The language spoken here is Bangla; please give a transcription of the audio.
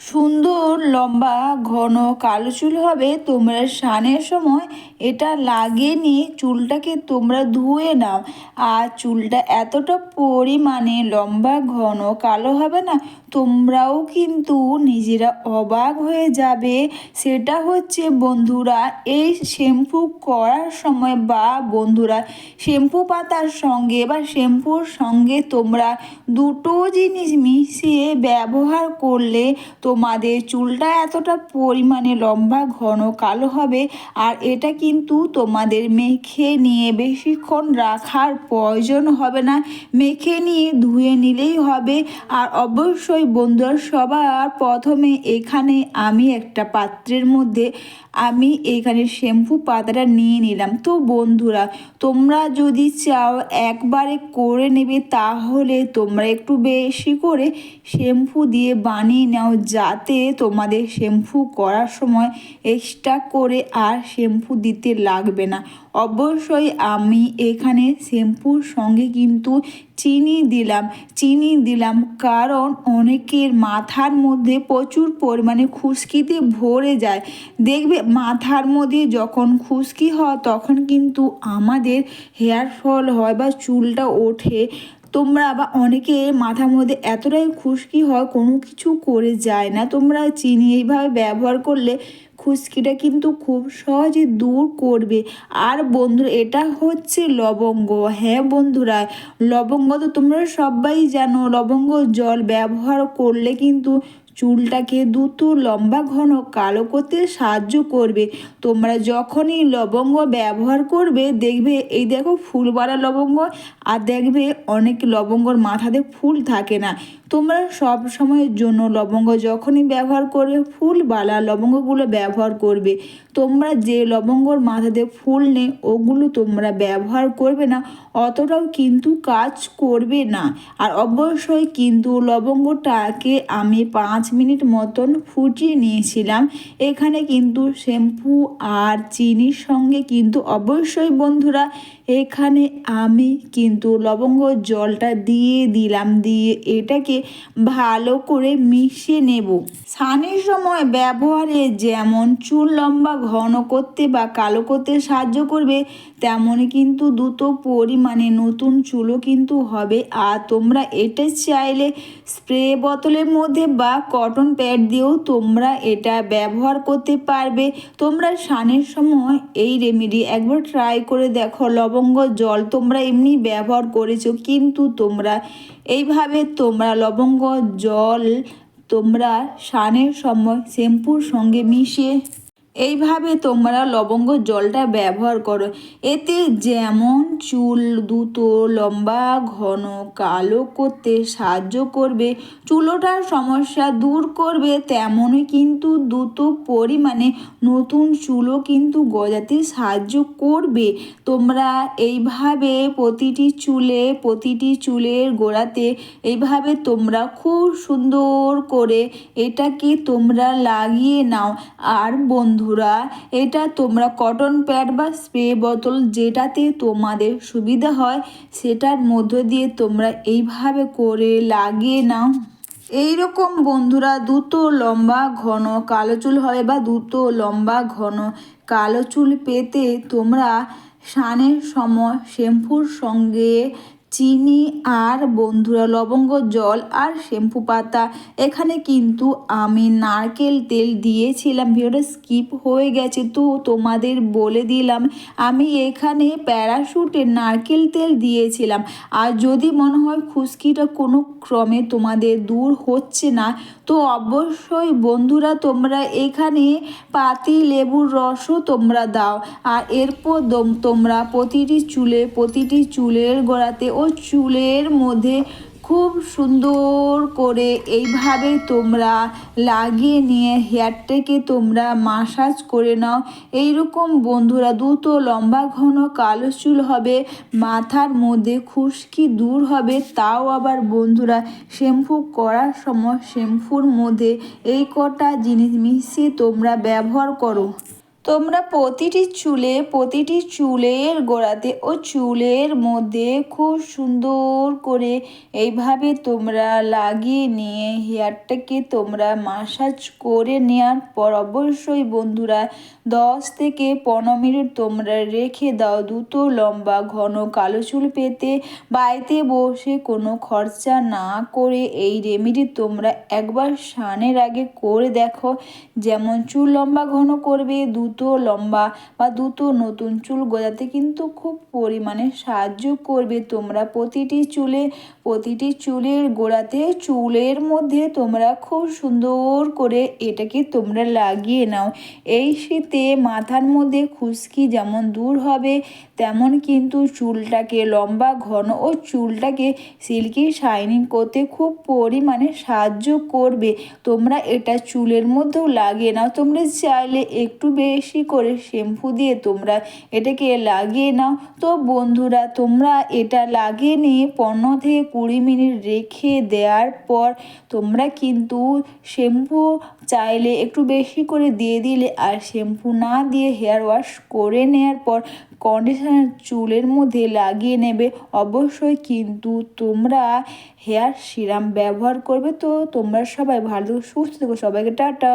সুন্দর, লম্বা, ঘন, কালো চুল হবে, তোমরা স্নানের সময় এটা লাগিয়ে নিয়ে চুলটাকে তোমরা ধুয়ে নাও। আর চুলটা এতটা পরিমাণে লম্বা, ঘন, কালো হবে না, তোমরাও কিন্তু নিজেরা অবাক হয়ে যাবে। সেটা হচ্ছে বন্ধুরা, এই শ্যাম্পু করার সময় বা বন্ধুরা, শ্যাম্পু পাতার সঙ্গে বা শ্যাম্পুর সঙ্গে তোমরা দুটো জিনিস মিশিয়ে ব্যবহার করলে তোমাদের চুলটা এতটা পরিমাণে লম্বা, ঘন, কালো হবে আর এটা কিন্তু তোমাদের মেখে নিয়ে বেশিক্ষণ রাখার প্রয়োজন হবে না। মেখে নিয়ে ধুয়ে নিলেই হবে। আর অবশ্যই বন্ধুরা, সবার প্রথমে এখানে আমি একটা পাত্রের মধ্যে আমি এখানে শ্যাম্পু পাতাটা নিয়ে নিলাম। তো বন্ধুরা, তোমরা যদি চাও একবারে করে নেবে, তাহলে তোমরা একটু বেশি করে শ্যাম্পু দিয়ে বানিয়ে নাও। যাতে তোমাদের শ্যাম্পু করার সময় এক্সট্রা করে আর শ্যাম্পু দিতে লাগবে না। অবশ্যই আমি এখানে শ্যাম্পুর সঙ্গে কিন্তু চিনি দিলাম। চিনি দিলাম কারণ অনেকের মাথার মধ্যে প্রচুর পরিমাণে খুশকিতে ভরে যায়। দেখবে মাথার মধ্যে যখন খুশকি হয় তখন কিন্তু আমাদের হেয়ার ফল হয় বা চুলটা ওঠে তোমরা বা অনেকে মাথার মধ্যে এতটাই খুশকি হয়, কোনো কিছু করে যায় না। তোমরা চিনি এইভাবে ব্যবহার করলে খুশকিটা কিন্তু খুব সহজে দূর করবে। আর বন্ধুরা, এটা হচ্ছে লবঙ্গ। হ্যাঁ বন্ধুরা, লবঙ্গ তো তোমরা সবাই জানো, লবঙ্গ জল ব্যবহার করলে কিন্তু চুলটাকে দ্রুত লম্বা, ঘন, কালো করতে সাহায্য করবে। তোমরা যখনই লবঙ্গ ব্যবহার করবে, দেখবে এই দেখো ফুলবাড়া লবঙ্গ, আর দেখবে অনেক লবঙ্গর মাথাতে ফুল থাকে না। তোমরা সব সময়ের জন্য লবঙ্গ যখনই ব্যবহার করবে ফুলবালা লবঙ্গগুলো ব্যবহার করবে। তোমরা যে লবঙ্গর মাথাতে ফুল নেই, ওগুলো তোমরা ব্যবহার করবে না, অতটাও কিন্তু কাজ করবে না। আর অবশ্যই কিন্তু লবঙ্গটাকে আমি পাঁচ মিনিট মতন ফুটিয়ে নিয়েছিলাম। এখানে কিন্তু শ্যাম্পু আর চিনির সঙ্গে কিন্তু অবশ্যই বন্ধুরা, এখানে আমি কিন্তু লবঙ্গ জলটা দিয়ে দিলাম, দিয়ে এটাকে ভালো করে মিশিয়ে নেব। স্নানের সময় ব্যবহারে যেমন চুল লম্বা, ঘন করতে বা কালো করতে সাহায্য করবে তেমনই কিন্তু দ্রুত পরিমাণে নতুন চুলও কিন্তু হবে। আর তোমরা এটা চাইলে স্প্রে বোতলের মধ্যে বা কটন প্যাড দিয়েও তোমরা এটা ব্যবহার করতে পারবে। তোমরা স্নানের সময় এই রেমেডি একবার ট্রাই করে দেখো। লবঙ্গ জল তোমরা এমনি ব্যবহার করেছ, কিন্তু তোমরা এইভাবে তোমরা লবঙ্গ জল তোমরা স্নানের সময় শ্যাম্পুর সঙ্গে মিশিয়ে এইভাবে তোমরা লবঙ্গ জলটা ব্যবহার করো। এতে যেমন চুল দ্রুত লম্বা, ঘন, কালো করতে সাহায্য করবে, চুলোটার সমস্যা দূর করবে, তেমনই কিন্তু দ্রুত পরিমাণে নতুন চুলও কিন্তু গজাতে সাহায্য করবে। তোমরা এইভাবে প্রতিটি চুলে, প্রতিটি চুলের গোড়াতে এইভাবে তোমরা খুব সুন্দর করে এটাকে তোমরা লাগিয়ে নাও। আর বন্ধু বন্ধুরা, এটা তোমরা কটন প্যাড বা স্প্রে বোতল যেটাতে তোমাদের সুবিধা হয়, সেটার মধ্য দিয়ে তোমরা এইভাবে করে লাগিয়ে নাও। এই রকম বন্ধুরা দ্রুত লম্বা ঘন কালো চুল হয় বা দ্রুত লম্বা ঘন কালো চুল পেতে তোমরা স্নানের সময় শ্যাম্পুর সঙ্গে চিনি আর বন্ধুরা লবঙ্গ, জল আর শ্যাম্পু পাতা। এখানে কিন্তু আমি নারকেল তেল দিয়েছিলাম। ভিডিওটা স্কিপ হয়ে গেছে তো তোমাদের বলে দিলাম। আমি এখানে প্যারাশুটের নারকেল তেল দিয়েছিলাম। আর যদি মনে হয় খুশকিটা কোনো ক্রমে তোমাদের দূর হচ্ছে না, তো অবশ্যই বন্ধুরা তোমরা এখানে পাতি, লেবুর রসও তোমরা দাও। আর এরপর তোমরা প্রতিটি চুলে প্রতিটি চুলের গোড়াতে ও চুলের মধ্যে খুব সুন্দর করে এইভাবে তোমরা লাগিয়ে নিয়ে হেয়ারটাকে তোমরা মাসাজ করে নাও। এইরকম বন্ধুরা, দ্রুত লম্বা ঘন কালো চুল হবে, মাথার মধ্যে খুশকি দূর হবে। তাও আবার বন্ধুরা, শ্যাম্পু করার সময় শ্যাম্পুর মধ্যে এই কটা জিনিস মিশিয়ে তোমরা ব্যবহার করো। তোমরা প্রতিটি চুলে, প্রতিটি চুলের গোড়াতে ও চুলের মধ্যে খুব সুন্দর করে এইভাবে তোমরা লাগিয়ে নিয়ে হেয়ারটাকে তোমরা মাসাজ করে নেওয়ার পর অবশ্যই বন্ধুরা দশ থেকে পনেরো মিনিট তোমরা রেখে দাও দুটো লম্বা ঘন কালো চুল পেতে। বাড়িতে বসে কোনো খরচা না করে এই রেমেডি তোমরা একবার স্নানের আগে করে দেখো। যেমন চুল লম্বা ঘন করবে দুটো লম্বা বা দুটো নতুন চুল গজাতে কিন্তু খুব পরিমাণে সাহায্য করবে তোমরা প্রতিটি চুলে প্রতিটি চুলের গোড়াতে, চুলের মধ্যে তোমরা খুব সুন্দর করে এটাকে তোমরা লাগিয়ে নাও। এই শীতে মাথার মধ্যে খুশকি যেমন দূর হবে, তেমন কিন্তু চুলটাকে লম্বা, ঘন ও চুলটাকে সিল্কি শাইনিং করতে খুব পরিমাণে সাহায্য করবে। তোমরা এটা চুলের মধ্যেও লাগিয়ে নাও। তোমরা চাইলে একটু বেশি করে শ্যাম্পু দিয়ে তোমরা এটাকে লাগিয়ে নাও। তো বন্ধুরা, তোমরা এটা লাগিয়ে নিয়ে পনেরো থেকে কুড়ি মিনিট রেখে দেওয়ার পর তোমরা কিন্তু শ্যাম্পু চাইলে একটু বেশি করে দিয়ে দিলে আর শ্যাম্পু না দিয়ে হেয়ার ওয়াশ করে নেওয়ার পর কন্ডিশনার চুলের মধ্যে লাগিয়ে নেবে। অবশ্যই কিন্তু তোমরা হেয়ার সিরাম ব্যবহার করবে। তো তোমরা সবাই ভালো সুস্থ থেকো। সবাইকে টাটা।